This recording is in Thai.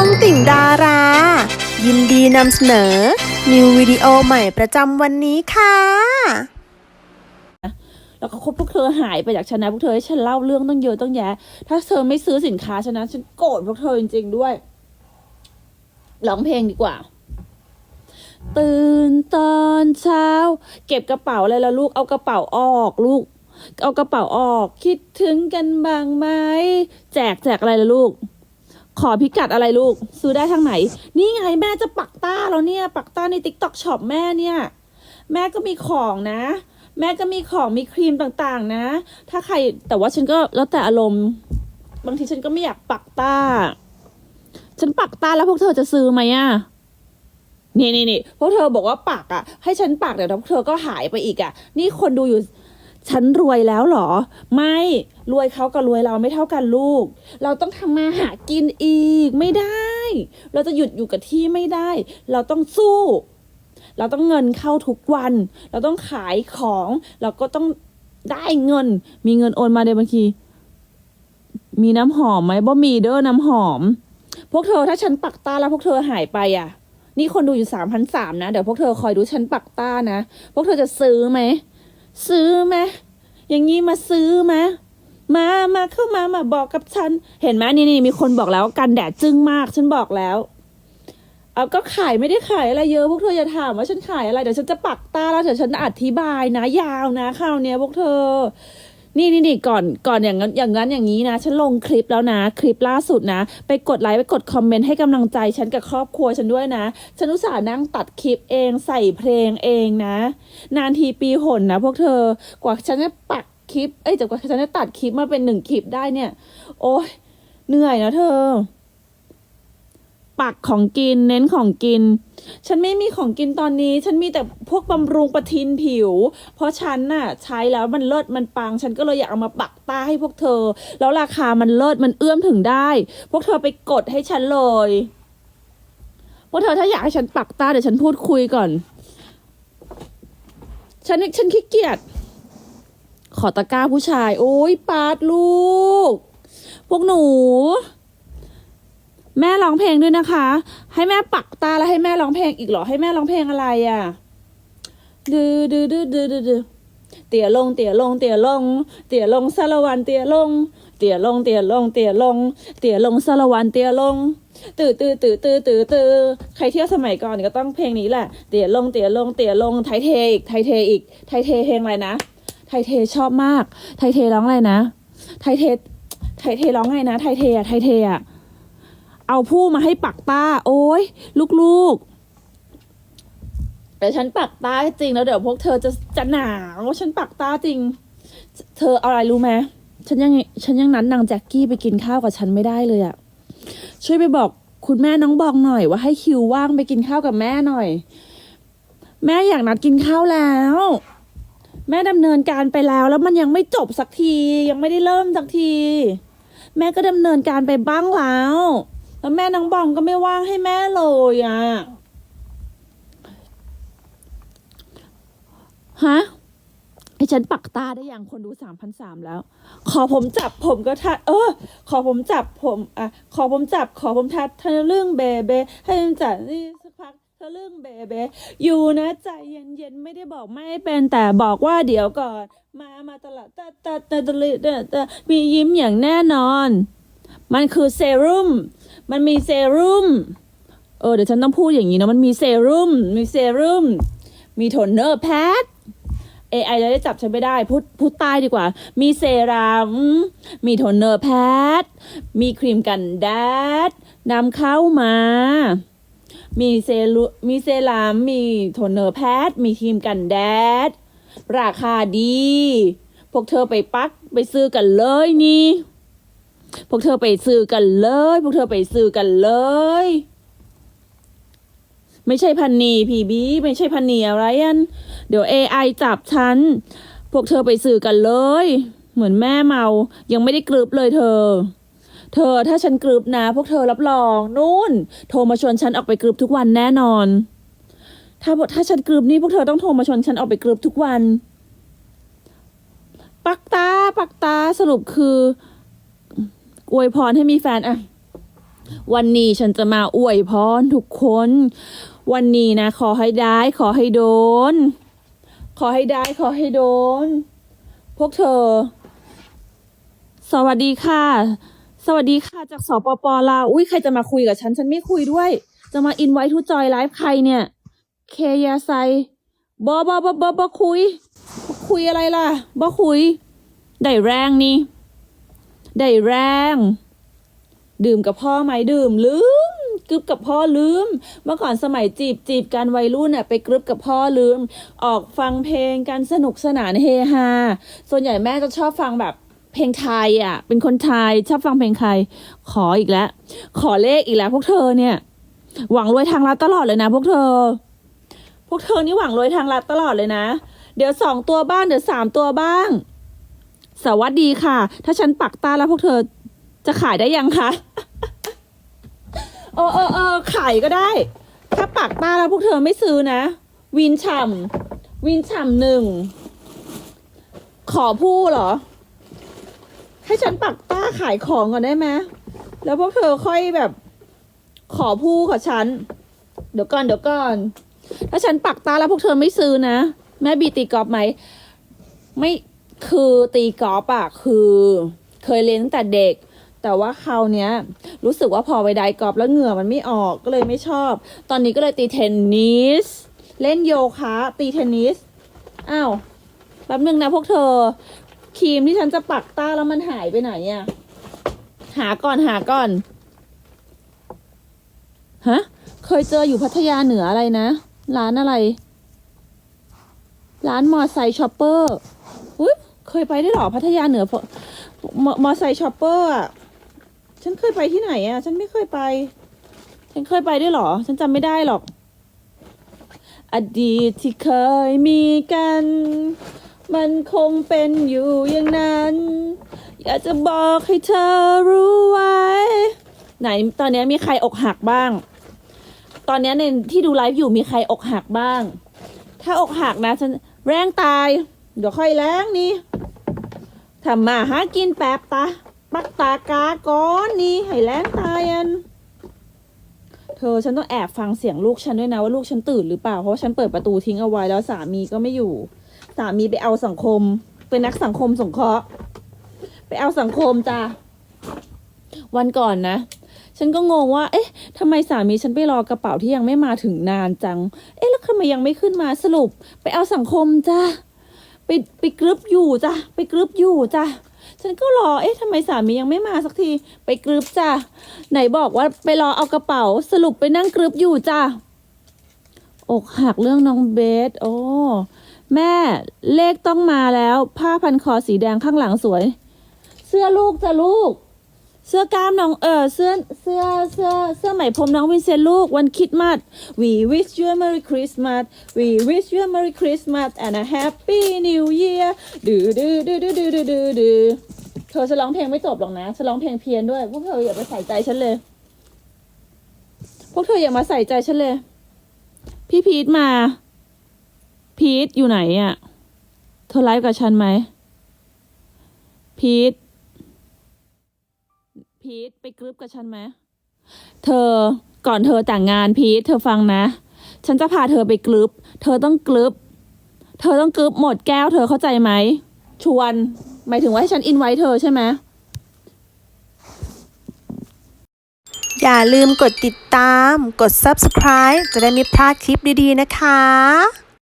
องติ่งดารา ยินดีนำเสนอ นิววิดีโอใหม่ประจำวันนี้ค่ะ แล้วก็คบพวกเธอหายไปจากฉันนะพวกเธอให้ฉันเล่าเรื่องต้องเยอะต้องแยะ ถ้าเธอไม่ซื้อสินค้าฉันนะฉันโกรธพวกเธอจริงๆด้วยร้องเพลงดีกว่า ตื่นตอนเช้า เก็บกระเป๋าอะไรละลูกเอากระเป๋าออกลูก เอากระเป๋าออก คิดถึงกันบ้างไหมแจกแจกอะไรละลูก ขอพิกัดอะไรลูก ซื้อได้ทางไหน นี่ไงแม่จะปักต้าแล้วเนี่ย ปักต้าในติ๊กต็อกช็อปแม่เนี่ย แม่ก็มีของนะ แม่ก็มีของมีครีมต่างๆนะ ถ้าใครแต่ว่าฉันก็แล้วแต่อารมณ์ บางทีฉันก็ไม่อยากปักต้า ฉันปักต้าแล้วพวกเธอจะซื้อไหมอะนี่นี่นี่พวกเธอบอกว่าปักอะให้ฉันปักเดี๋ยวพวกเธอก็หายไปอีกอะนี่คนดูอยู่ ฉันรวยแล้วหรอ ไม่รวยเขากับรวยเราไม่เท่ากันลูก เราต้องทำมาหากินอีกไม่ได้ เราจะหยุดอยู่กับที่ไม่ได้ เราต้องสู้ เราต้องเงินเข้าทุกวัน เราต้องขายของ เราก็ต้องได้เงิน มีเงินโอนมาในบัญชี มีน้ำหอมไหมบ่มีเด้อน้ำหอม พวกเธอถ้าฉันปักต้าแล้วพวกเธอหายไปอะ นี่คนดูอยู่สามพันสามนะ เดี๋ยวพวกเธอคอยดูฉันปักต้านะ พวกเธอจะซื้อไหม ซื้อไหมอย่างนี้มาซื้อไหมมามาเข้ามามาบอกกับฉัน เห็นไหมนี่นี่มีคนบอกแล้วกันแดดจึ้งมากฉันบอกแล้ว เอาก็ขายไม่ได้ขายอะไรเยอะพวกเธออย่าถามว่าฉันขายอะไรเดี๋ยวฉันจะปักตาแล้วเดี๋ยวฉันอธิบายนะ ยาวนะคราวเนี้ยพวกเธอ นี่นี่นี่ก่อนก่อนอย่างนั้นอย่างนั้นอย่างนี้นะ ฉันลงคลิปแล้วนะ คลิปล่าสุดนะ ไปกดไลค์ไปกดคอมเมนต์ให้กำลังใจฉันกับครอบครัวฉันด้วยนะ ฉันอุตส่าห์นั่งตัดคลิปเองใส่เพลงเองนะ นานทีปีหนนะ พวกเธอกว่าฉันจะปักคลิป เอ้ยจากกว่าฉันจะตัดคลิปมาเป็นหนึ่งคลิปได้เนี่ย โอ้ยเหนื่อยนะเธอ ปักของกินเน้นของกิน ฉันไม่มีของกินตอนนี้ ฉันมีแต่พวกบำรุงประทินผิว เพราะฉันน่ะใช้แล้วมันเลิศมันปัง ฉันก็เลยอยากเอามาปักตาให้พวกเธอ แล้วราคามันเลิศมันเอื้อมถึงได้ พวกเธอไปกดให้ฉันเลยพวกเธอถ้าอยากให้ฉันปักตาเดี๋ยวฉันพูดคุยก่อน ฉันฉันขี้เกียจขอตะกร้าผู้ชาย โอ้ยปาดลูก พวกหนู แม่ร้องเพลงด้วยนะคะ ให้แม่ปักตาแล้วให้แม่ร้องเพลงอีกเหรอ ให้แม่ร้องเพลงอะไรอะ่ะดือดือดือดือดือดือเตี่ยลง เตี่ยลง เตี่ยลง เตี่ยลงสารวัน เตี่ยลง เตี่ยลง เตี่ยลง เตี่ยลง เตี่ยลงสารวัน เตี่ยลง ตื่อตื่อตื่อตื่อตื่อตื่อใครเที่ยวสมัยก่อนก็ต้องเพลงนี้แหละ เตี่ยลง เตี่ยลง เตี่ยลง ไทยเทอีก ไทยเทอีก ไทยเทเพลงอะไรนะ ไทยเทชอบมาก ไทยเทร้องอะไรนะ ไทยเท ไทยเทร้องไงนะ ไทยเทอะไทยเทอะ เอาผู้มาให้ปักต้า โอ้ยลูกๆแต่ฉันปักต้าจริงแล้วเดี๋ยวพวกเธอจะจะหนาวว่าฉันปักต้าจริง เธอเอาอะไรรู้ไหมฉันยังฉันยังนัดนางแจ็คกี้ไปกินข้าวกับฉันไม่ได้เลยอะช่วยไปบอกคุณแม่น้องบองหน่อย ว่าให้คิวว่างไปกินข้าวกับแม่หน่อย แม่อยากนัดกินข้าวแล้ว แม่ดำเนินการไปแล้ว แล้วมันยังไม่จบสักที ยังไม่ได้เริ่มสักที แม่ก็ดำเนินการไปบ้างแล้ว แล้วแม่น้องบองก็ไม่ว่างให้แม่เลยอะ่ะฮะให้ฉันปักตาได้ยังคนดูสามพันสามแล้ว ขอผมจับผมก็ทัด เออ ขอผมจับผมอะขอผมจับ ขอผมทัดเธอเรื่องเบเบให้ผมจับนี่สักพักเธอเรื่องเบเบอยู่นะใจเย็นเย็นๆไม่ได้บอกไม่เป็นแต่บอกว่าเดี๋ยวก่อน มามาตลอดตตตาตาตาตามียิ้มอย่างแน่นอน มันคือเซรุ่ม มันมีเซรุ่ม เออเดี๋ยวฉันต้องพูดอย่างนี้นะมันมีเซรุ่ม มีเซรุ่ม มีโทนเนอร์แพด AI จะได้จับฉันไม่ได้ พูดพูดใต้ดีกว่า มีเซรั่มมีโทนเนอร์แพดมีครีมกันแดดนำเข้ามา มีเซรุมีเซรั่มมีโทนเนอร์แพดมีครีมกันแดด ราคาดี พวกเธอไปปักไปซื้อกันเลยนี่ พวกเธอไปซื้อกันเลย พวกเธอไปซื้อกันเลย ไม่ใช่พันนีพีบีไม่ใช่พันนีอะไรอันเดี๋ยว AI จับฉัน พวกเธอไปซื้อกันเลย เหมือนแม่เมา ยังไม่ได้กรึบเลยเธอ เธอถ้าฉันกรึบนะ พวกเธอรับรองนู่น โทรมาชวนฉันออกไปกรึบทุกวันแน่นอน ถ้าถ้าฉันกรึบนี่พวกเธอต้องโทรมาชวนฉันออกไปกรึบทุกวัน ปักตาปักตาสรุปคือ อวยพรให้มีแฟนอะวันนี้ฉันจะมาอวยพรทุกคน วันนี้นะ ขอให้ได้ ขอให้โดน ขอให้ได้ ขอให้โดน พวกเธอ สวัสดีค่ะ สวัสดีค่ะ จากสปปลาวอุ้ยใครจะมาคุยกับฉัน ฉันไม่คุยด้วย จะมาอินไว้ทุจอยไลฟ์ใครเนี่ย เคยาไซบอบอบอบอบอคุย คุยอะไรล่ะ บอคุย ได้แรงนี่ ได้แรง ดื่มกับพ่อไหมดื่มลืมกรึบกับพ่อลืม เมื่อก่อนสมัยจีบจีบกันวัยรุ่นน่ะไปกรึบกับพ่อลืม ออกฟังเพลงกันสนุกสนานเฮฮาส่วนใหญ่แม่จะชอบฟังแบบเพลงไทยอะ เป็นคนไทยชอบฟังเพลงไทย ขออีกแล้ว ขอเลขอีกแล้ว พวกเธอเนี่ย หวังรวยทางลัดตลอดเลยนะ พวกเธอ พวกเธอนี่หวังรวยทางลัดตลอดเลยนะ เดี๋ยวสองตัวบ้างเดี๋ยวสามตัวบ้าง สวัสดีค่ะ ถ้าฉันปักตาแล้วพวกเธอจะขายได้ยังคะเออเออเออขายก็ได้ ถ้าปักตาแล้วพวกเธอไม่ซื้อนะ วินฉ่ำวินฉ่ำหนึ่ง ขอผู้เหรอ ให้ฉันปักตาขายของก่อนได้ไหมแล้วพวกเธอค่อยแบบ ขอผู้กับฉัน เดี๋ยวก่อนเดี๋ยวก่อน ถ้าฉันปักตาแล้วพวกเธอไม่ซื้อนะ แม่บีตีกอล์ฟไหม ไม่ คือตีกอล์ฟอะคือเคยเรียนตั้งแต่เด็ก แต่ว่าคราวเนี้ย รู้สึกว่าพอไปไดกอล์ฟแล้วเหงื่อมันไม่ออกก็เลยไม่ชอบ ตอนนี้ก็เลยตีเทนนิสเล่นโยคะตีเทนนิสอ้าวแป๊บนึงนะพวกเธอครีมที่ฉันจะปักต้าแล้วมันหายไปไหนอะหาก่อนหาก่อนฮะเคยเจออยู่พัทยาเหนืออะไรนะ ร้านอะไร ร้านมอไซค์ชอปเปอร์ เคยไปได้หรอพัทยาเหนือมอมอไซค์ช็อปเปอร์อะฉันเคยไปที่ไหนอะ ฉันไม่เคยไป ฉันเคยไปด้วยหรอ ฉันจำไม่ได้หรอก อดีตที่เคยมีกัน มันคงเป็นอยู่อย่างนั้น อยากจะบอกให้เธอรู้ไว้ ไหนตอนนี้มีใครอกหักบ้าง ตอนนี้ในที่ดูไลฟ์อยู่มีใครอกหักบ้าง ถ้าอกหักนะฉันแรงตาย เดี๋ยวค่อยแรงนี่ ทำมาหากินแปบตา ปักตากาก้อนนี่ให้แรงตายอัน เธอฉันต้องแอบฟังเสียงลูกฉันด้วยนะว่าลูกฉันตื่นหรือเปล่า เพราะฉันเปิดประตูทิ้งเอาไว้แล้วสามีก็ไม่อยู่ สามีไปเอาสังคม เป็นนักสังคมสงเคราะห์ ไปเอาสังคมจ้ะวันก่อนนะ ฉันก็งงว่า เอ๊ะทำไมสามีฉันไปรอกระเป๋าที่ยังไม่มาถึงนานจัง เอ๊ะ แล้วทำไมยังไม่ขึ้นมาสรุป ไปเอาสังคมจ้ะ ไปไปกรึบอยู่จ้ะไปกรึบอยู่จ้ะฉันก็รอ เอ๊ะทำไมสามียังไม่มาสักที ไปกรึบจ้ะ ไหนบอกว่าไปรอเอากระเป๋า สรุปไปนั่งกรึบอยู่จ้ะ อกหักเรื่องน้องเบส โอ้ แม่ เลขต้องมาแล้ว ผ้าพันคอสีแดงข้างหลังสวย เสื้อลูกจ้ะลูก เสื้อกล้ามน้องเออเสื้อเสื้อเสื้อเสื้อไหมพรมน้องวินเซนต์ลูกวันคริดมาส We wish you a Merry Christmas We wish you a Merry Christmas and a Happy New Year ดื้อดื้อดื้อดื้อดื้อดื้อดื้อดื้อเธอจะร้องเพลงไม่จบหรอกนะจะร้องเพลงเพี้ยนด้วย พวกเธออย่าไปใส่ใจฉันเลย พวกเธออย่ามาใส่ใจฉันเลย พี่พีทมา พีทอยู่ไหนอะ่ะ เธอไลฟ์กับฉันไหมพีท พีทไปกรึบกับฉันไหมเธอก่อนเธอแต่งงานพีทเธอฟังนะ ฉันจะพาเธอไปกรึบเธอต้องกรึบเธอต้องกรึบหมดแก้วเธอเข้าใจไหมชวน หมายถึงว่าให้ฉันอินไว้เธอใช่ไหมอย่าลืมกดติดตาม กด subscribe จะได้ไม่พลาดคลิปดีๆนะคะ